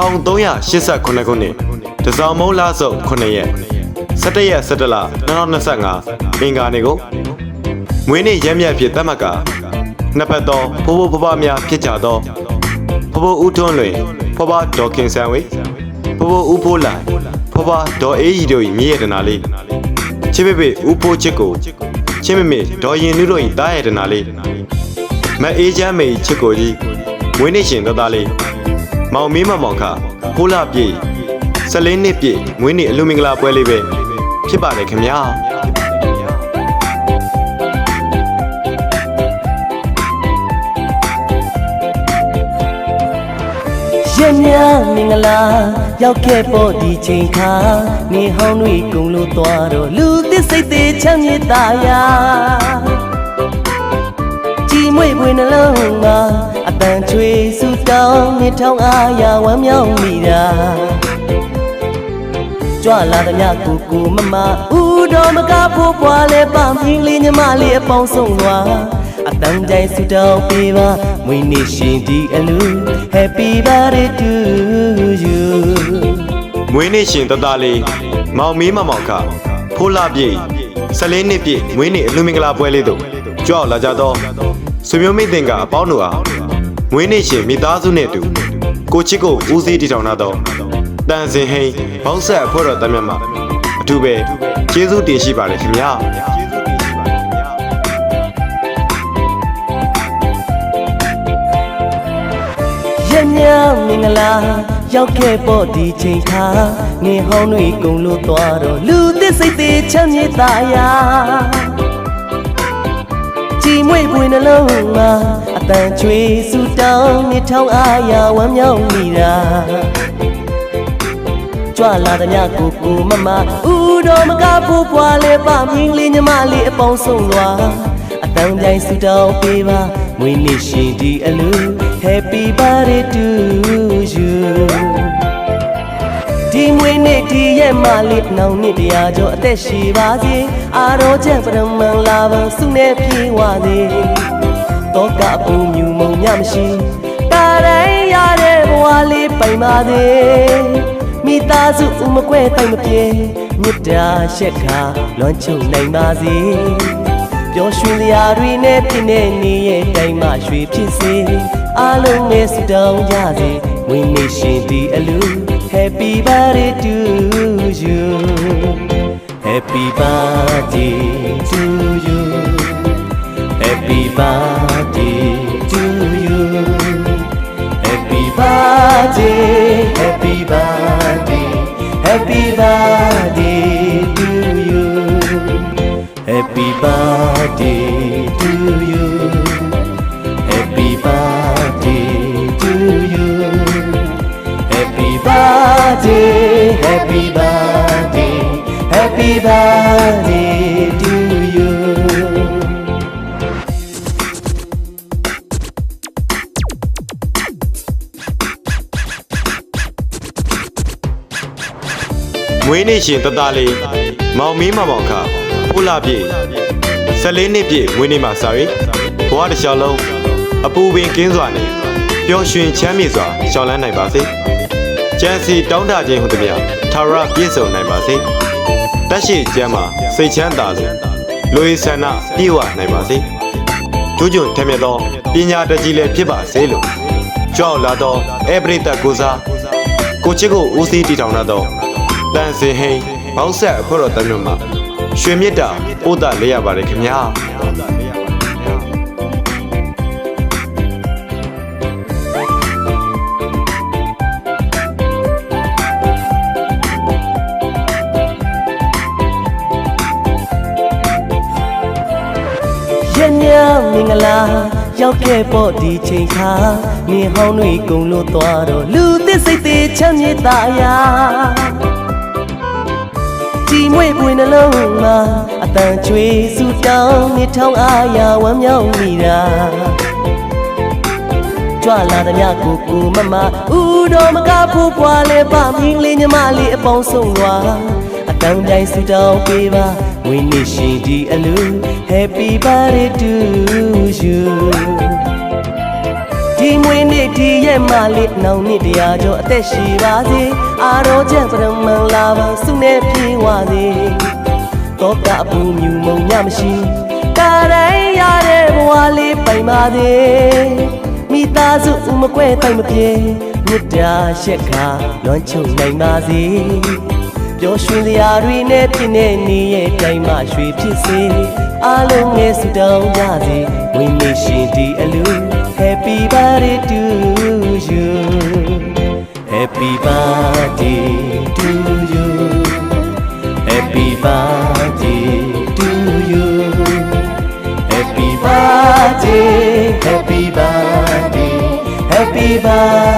1389ခုနှစ်တစောင်းမုံလဆုပ်9ရက်17ရက်17လ2025အင်္ဂါနေ့ကိုမွေးနေ့ရက်မြတ်ဖြစ်သတ်မှတ်ကနှစ်ဖက်သောဖိုးဖိုးဖဖများဖြစ်ကြသောဖိုးဖိုးဦးထွန်းလွင်ဖွားဖွားဒေါ်ခင်ဆန်ဝေဖိုးဖိုးဦးဖိုးလိုင်ဖွားဖွားဒေါ်အေးရီတို့၏မြေရတနာလေးချစ်ပေပေဦးဖိုးချစ်ကိုချစ်မေမေဒေါ်ရင်နုတို့၏တားရတနာလေးမအေးချမ်းမေ၏ချစ်ကိုကြီးမွေးနေ့ရှင်သားသားလေး မောင်မင်းမမောင်ခဖိုးလာပြေ14နှစ်ပြည့်မွေးနေ့အလူမင်္ဂလာပွဲလေးပဲဖြစ်ပါတယ်ခင်ဗျာရက်များမင်္ဂလာရောက်ခဲ့ပေါ်ဒီချိန်ခါနေဟောင်းတွေကုံလို့သွားတော့လူသစ်စိတ်သေးချမ်းမြေ့တာယာကြည်မွေ့ပွေနှလုံးမှာအပန်ချွေဆူတောင်းနေထောင်းအားရဝမ်းမြောက်မိတာကြွလာသည်မြကိုကိုမမဦးတော်မကဖို့ပွားလဲပမင်းလေးညီမလေးအပေါင်းဆုံးသွားအတန်းတိုင်းဆူတောင်းပေးပါမွေးနေ့ရှင်ဒီအလူ Happy birthday to you မွေးနေ့ရှင်သားသားလေးမောင်မင်းမမောင်ခဖိုးလာပြေ14နှစ်ပြည့်မွေးနေ့အလူမင်္ဂလာပွဲလေးတို့ကြွအောင်လာကြတော့ဆွေမျိုးမိတ်တင်ကအပေါင်းတို့အား မွေးနေ့ရှင်မိသားစုနဲ့အတူကိုချစ်ကိုဦးစီးတည်ထောင်လာတော့တန်စင်ဟိန်ဘောက်ဆက်အဖွဲ့တော်တမ်းမြတ်မှာအထူးပဲကျေးဇူးတင်ရှိပါတယ်ခင်ဗျာရက်များမင်္ဂလာရောက်ခဲ့ပေါ်ဒီချိန်ခါနေဟောင်းတွေကုံလို့သွားတော့လူသစ်စိတ်သေးချမ်းမြေ့တာယာကြည်မွေ့ပွေနှလုံးမှာအ တန်ချွေဆူတောင်းနေထောင်းအားရဝမ်းမြောက်မိတာကြွလာသည်မြကိုကိုမမဦးတော်မကဖို့ပွားလဲပမင်းလေးညီမလေးအပေါင်းဆုံးသွားအတန်းပြိုင်ဆူတောင်းပေးပါမွေးနေ့ရှင်ဒီအလူ Happy birthday to you ဒီမွေးနေ့ဒီရဲ့မလေးနောင်နှစ်တရားကျော်အသက်ရှိပါစေအာရောချက်ပရမန်လာဘဆုနဲ့ပြေဝစေ တောကအပူမြူမုံညမရှိတာတိုင်းရတဲ့ဘဝလေးပိုင်ပါစေမိသားစုဥမကွဲတိုင်မပြေမေတ္တာရှက်ခါလွမ်းချုံနိုင်ပါစေပျော်ရွှင်စရာတွေနဲ့ပြည့်နေနေရဲ့တိုင်းမှရွှေဖြစ်စေအားလုံးနဲ့ဆုတောင်းကြစေဝင်းနေရှင်ဒီအလူ Happy birthday to you Happy birthday to you Happy birthday birthday to you Happy birthday to you Happy birthday Happy birthday Happy birthday to you မွေးနေ့ရှင်တသားလေးမောင်မင်းမမောင်ခဖိုးလာပြေ 14နှစ်ပြည့်မွေးနေ့မှာစာရီဘဝတစ်လျှောက်လုံးအပူပင်ကင်းစွာနဲ့ပျော်ရွှင်ချမ်းမြေ့စွာရှောင်လန်းနိုင်ပါစေကြံစီတောင်းတခြင်းဟုသည်များထာဝရပြည့်စုံနိုင်ပါစေတက်ရှိကျမ်းမှာစိတ်ချမ်းသာစေလူရည်ဆန္ဒပြည့်ဝနိုင်ပါစေကျိုးကျွန်းထက်မြက်သောပညာတတ်ကြီးလည်းဖြစ်ပါစေလို့ကြောက်လာသောအပရိသတ်ကိုစားကိုချစ်ကိုဦးစီးတည်ထောင်လာသောတန်စင်ဟိန်ဘောက်ဆက်အဖွဲ့တော်တမျိုးမှာ ရွှေမြစ်တာပို့တာလေးရပါတယ်ခင်ဗျာရက်များမင်္ဂလာရောက်ခဲ့ပေါ်ဒီချိန်ခါနေဟောင်းတွေကုံလို့သွားတော့လူသစ်စိတ်သေးချမ်းမြေ့တာယာ ကြည်မွေ့ပွေနှလုံးမှာအတန်ချွေဆူတောင်းနေထောင်းအားရဝမ်းမြောက်မိတာကြွလာသည်မြကိုကိုမမဦးတော်မကဖို့ပွားလဲပမင်းလေးညီမလေးအပေါင်းဆုံးသွားအတန်းတိုင်းဆူတောင်းပေးပါဝင်းနေရှင်ဒီအလူ Happy birthday to you ဒီဒီမွေးနေ့ဒီရဲ့မလေးနောင်နှစ်တရားကျော်အသက်ရှိပါစေအာရောကျပရမန်လာပါစုနေပြေဝစေတော့ကအပူမြူမုံညမရှိကာတိုင်းရတဲ့ဘဝလေးပိုင်ပါစေမိသားစုဥမကွဲတိုင်မပြေမြစ်တာရှက်ခါလွမ်းချုံနိုင်ပါစေပျော်ရွှင်စရာတွေနဲ့ပြည့်နေနေရဲ့တိုင်းမှာရွှေဖြစ်စေ အားလုံးငယ်စုတောင်းကြစေဝိမေရှင်ဒီအလူ Happy birthday to you Happy birthday to you Happy birthday to you Happy birthday Happy birthday Happy birthday